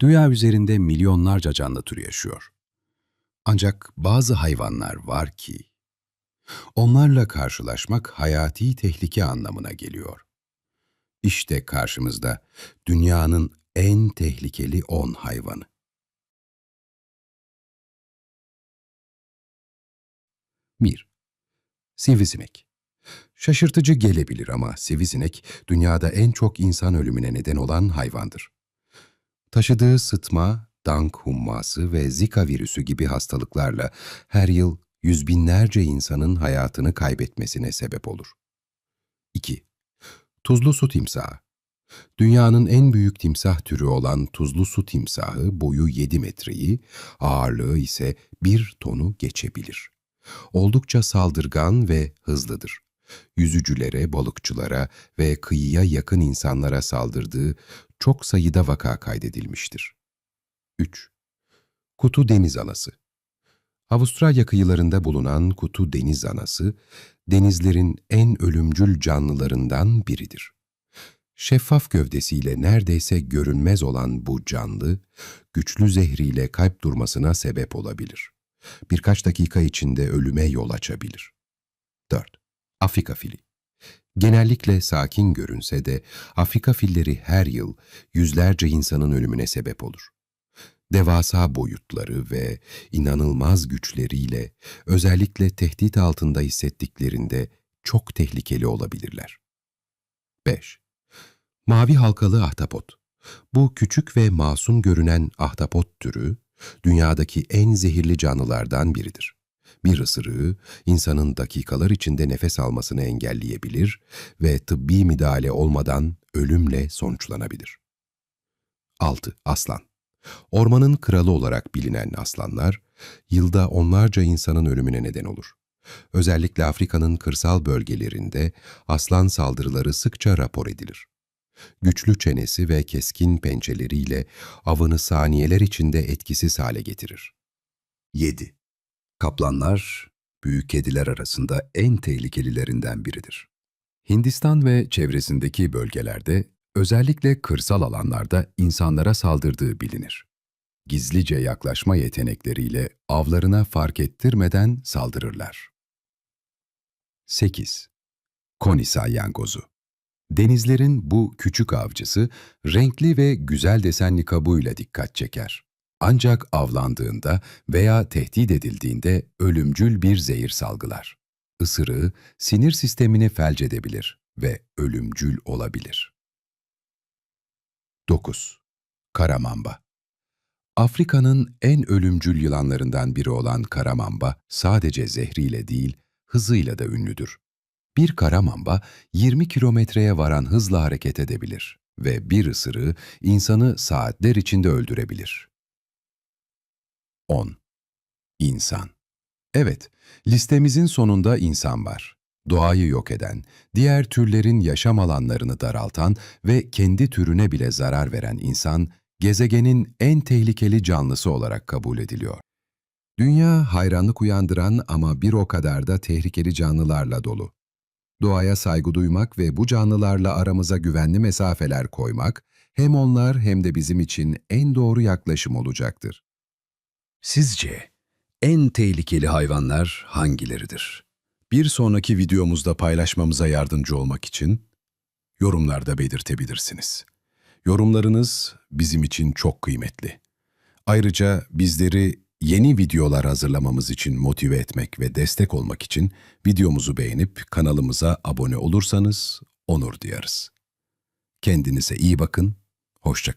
Dünya üzerinde milyonlarca canlı türü yaşıyor. Ancak bazı hayvanlar var ki, onlarla karşılaşmak hayati tehlike anlamına geliyor. İşte karşımızda dünyanın en tehlikeli 10 hayvanı. 1. Sivrisinek Şaşırtıcı gelebilir ama sivrisinek dünyada en çok insan ölümüne neden olan hayvandır. Taşıdığı sıtma, dank humması ve zika virüsü gibi hastalıklarla her yıl yüz binlerce insanın hayatını kaybetmesine sebep olur. 2. Tuzlu su timsahı Dünyanın en büyük timsah türü olan tuzlu su timsahı boyu 7 metreyi, ağırlığı ise 1 tonu geçebilir. Oldukça saldırgan ve hızlıdır. Yüzücülere, balıkçılara ve kıyıya yakın insanlara saldırdığı çok sayıda vaka kaydedilmiştir. 3. Kutu deniz anası Avustralya kıyılarında bulunan kutu deniz anası, denizlerin en ölümcül canlılarından biridir. Şeffaf gövdesiyle neredeyse görünmez olan bu canlı, güçlü zehriyle kalp durmasına sebep olabilir. Birkaç dakika içinde ölüme yol açabilir. 4. Afrika fili Genellikle sakin görünse de Afrika filleri her yıl yüzlerce insanın ölümüne sebep olur. Devasa boyutları ve inanılmaz güçleriyle özellikle tehdit altında hissettiklerinde çok tehlikeli olabilirler. 5. Mavi halkalı ahtapot. Bu küçük ve masum görünen ahtapot türü, dünyadaki en zehirli canlılardan biridir. Bir ısırığı, insanın dakikalar içinde nefes almasını engelleyebilir ve tıbbi müdahale olmadan ölümle sonuçlanabilir. 6. Aslan Ormanın kralı olarak bilinen aslanlar, yılda onlarca insanın ölümüne neden olur. Özellikle Afrika'nın kırsal bölgelerinde aslan saldırıları sıkça rapor edilir. Güçlü çenesi ve keskin pençeleriyle avını saniyeler içinde etkisiz hale getirir. 7. Kaplanlar, büyük kediler arasında en tehlikelilerinden biridir. Hindistan ve çevresindeki bölgelerde, özellikle kırsal alanlarda insanlara saldırdığı bilinir. Gizlice yaklaşma yetenekleriyle avlarına fark ettirmeden saldırırlar. 8. Koni salyangozu Denizlerin bu küçük avcısı renkli ve güzel desenli kabuğuyla dikkat çeker. Ancak avlandığında veya tehdit edildiğinde ölümcül bir zehir salgılar. Isırığı sinir sistemini felç edebilir ve ölümcül olabilir. 9. Karamamba Afrika'nın en ölümcül yılanlarından biri olan karamamba sadece zehriyle değil, hızıyla da ünlüdür. Bir karamamba 20 kilometreye varan hızla hareket edebilir ve bir ısırığı insanı saatler içinde öldürebilir. 10. İnsan Evet, listemizin sonunda insan var. Doğayı yok eden, diğer türlerin yaşam alanlarını daraltan ve kendi türüne bile zarar veren insan, gezegenin en tehlikeli canlısı olarak kabul ediliyor. Dünya hayranlık uyandıran ama bir o kadar da tehlikeli canlılarla dolu. Doğaya saygı duymak ve bu canlılarla aramıza güvenli mesafeler koymak hem onlar hem de bizim için en doğru yaklaşım olacaktır. Sizce en tehlikeli hayvanlar hangileridir? Bir sonraki videomuzda paylaşmamıza yardımcı olmak için yorumlarda belirtebilirsiniz. Yorumlarınız bizim için çok kıymetli. Ayrıca bizleri yeni videolar hazırlamamız için motive etmek ve destek olmak için videomuzu beğenip kanalımıza abone olursanız onur duyarız. Kendinize iyi bakın, hoşçakalın.